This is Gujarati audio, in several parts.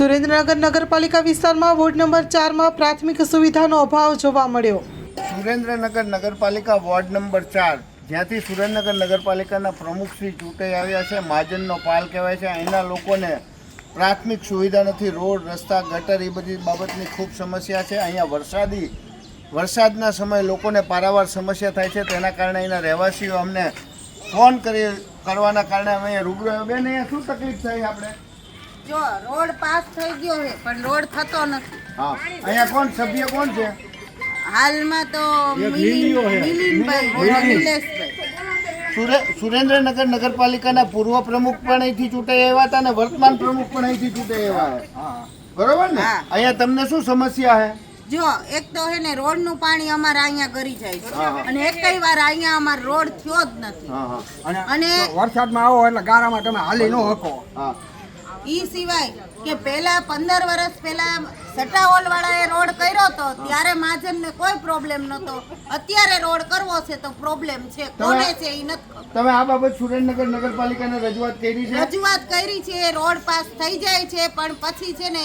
સુરેન્દ્રનગર નગરપાલિકા વિસ્તારમાં વોર્ડ નંબર ચારમાં પ્રાથમિક સુવિધાનો અભાવ જોવા મળ્યો. સુરેન્દ્રનગર નગરપાલિકા વોર્ડ નંબર ચાર, જ્યાંથી સુરેન્દ્રનગર નગરપાલિકાના પ્રમુખ શ્રી ચૂંટાઈ આવ્યા છે, મહાજનનો પાલ કહેવાય છે. અહીંના લોકોને પ્રાથમિક સુવિધા નથી, રોડ, રસ્તા, ગટર, એ બધી બાબતની ખૂબ સમસ્યા છે. અહીંયા વરસાદી, વરસાદના સમયે લોકોને પારાવાર સમસ્યા થાય છે. તેના કારણે અહીંના રહેવાસીઓ અમને ફોન કરી, કરવાના કારણે અમે રૂબરૂ. બેન, અહીંયા શું તકલીફ થઈ આપણે? જો રોડ પાસ થઈ ગયો છે પણ રોડ થતો નથી. હા અહીંયા કોણ સભ્ય કોણ છે? હાલમાં તો મિલિનભાઈ સુરેન્દ્રનગર નગરપાલિકાના પૂર્વ પ્રમુખ પણ અહીંથી ચૂંટાઈ આવ્યા હતા અને વર્તમાન પ્રમુખ પણ અહીંથી ચૂંટાઈ આવ્યા બરોબર ને. અહીંયા તમને શું સમસ્યા છે? જો એક તો હે ને રોડનું પાણી અમારે અહીંયા ગરી જાય છે. અને એક કઈ વાર અહીંયા અમારો રોડ થયો જ નથી. અને વરસાદમાં આવો એટલે ગારામાં તમે હાલી ન શકો. ઈ સિવાય કે પહેલા પંદર વર્ષ પહેલા સટાઓલ વાળાએ રોડ કર્યો તો ત્યારે મહાજનને કોઈ પ્રોબ્લેમ નહોતો. અત્યારે રોડ કરવો છે તો પ્રોબ્લેમ છે. કોને છે ઈ નથી તમે આ બાબત સુરેન્દ્રનગર નગરપાલિકાને રજૂઆત કરી છે? રજૂઆત કરી છે રોડ પાસ થઈ જાય છે પણ પછી છે ને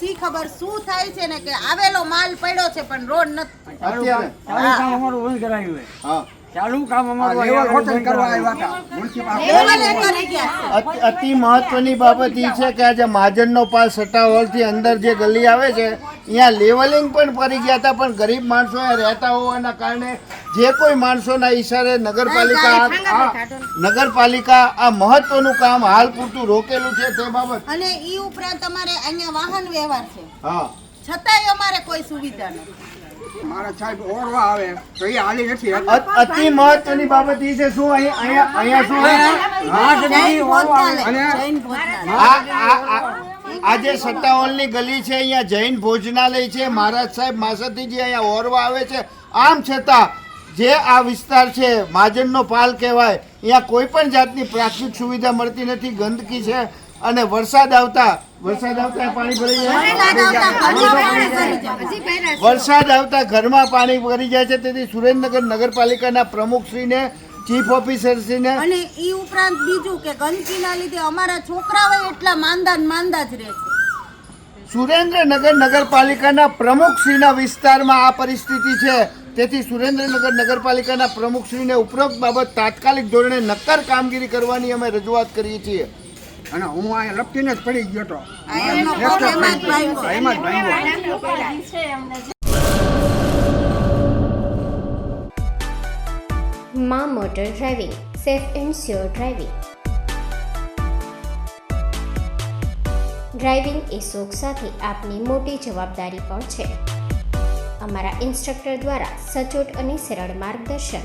શી ખબર શું થાય છે ને કે આવેલો માલ પડ્યો છે પણ રોડ નથી. અત્યારે? અમારું બંધ કરાયું છે. હા. ચાલુ કામ અમારું કરવા આવ્યા હતા. મ્યુનિસિપાલિટી લેવલે કરી ગયા. છે અતિ- મહત્વની બાબત એ છે કે આજે મહાજનનો પાલ સટ્ટા હોલથી અંદર જે ગલી આવે છે અહીંયા લેવલિંગ પણ પડી ગયા હતા પણ ગરીબ માણસો રહેતા હોવાના કારણે જે કોઈ માણસોના ઈશારે નગરપાલિકા નગરપાલિકા આ મહત્વનું કામ હાલ પૂરતું રોકેલું છે તે બાબત. અને ઈ ઉપરાંત અમારે અહીંયા વાહન વ્યવહાર છે. હા. છતાંય અમારે કોઈ સુવિધા નથી. મારા સાહેબ ઓરવા આવે. તો એ હાલી નથી અતિ મહત્વની બાબત એ છે શું? અહીં- અહીંયા અહીંયા શું? આજે સટ્ટાહોલની ગલી છે અહીંયા જૈન ભોજનાલય છે. મહારાજ સાહેબ માસતીજી જે અહીંયા ઓરવા આવે છે. આમ છતાં જે આ વિસ્તાર છે મહાજનનો પાલ કહેવાય અહીંયા કોઈ પણ જાતની પ્રાથમિક સુવિધા મળતી નથી ગંદકી છે. અને વરસાદ આવતા વરસાદ આવતા પાણી ભરી જાય. વરસાદ આવતા ઘરમાં પાણી ભરી જાય. છે. તેથી સુરેન્દ્રનગર નગરપાલિકાના પ્રમુખશ્રીને ચીફ ઓફિસરશ્રીને અને ઈ ઉપરાંત બીજું કે ગંદકીના લીધે અમારા છોકરાઓ એટલા માંદા માંદા જ રહે છે. સુરેન્દ્રનગર નગરપાલિકાના પ્રમુખશ્રીના વિસ્તારમાં આ પરિસ્થિતિ છે. તેથી સુરેન્દ્રનગર નગરપાલિકાના પ્રમુખશ્રીને ઉપરોક્ત બાબત તાત્કાલિક ધોરણે નક્કર કામગીરી કરવાની અમે રજૂઆત કરીએ છીએ. અને હું અહીંયા લપટીને જ પડી ગયો હતો. એમાં જ ભાંગ્યો. મા motor driving safe and sure driving. Driving એ શોખ સાથે આપની મોટી જવાબદારી પણ છે. અમારા ઇન્સ્ટ્રક્ટર દ્વારા સચોટ અને સરળ માર્ગદર્શન.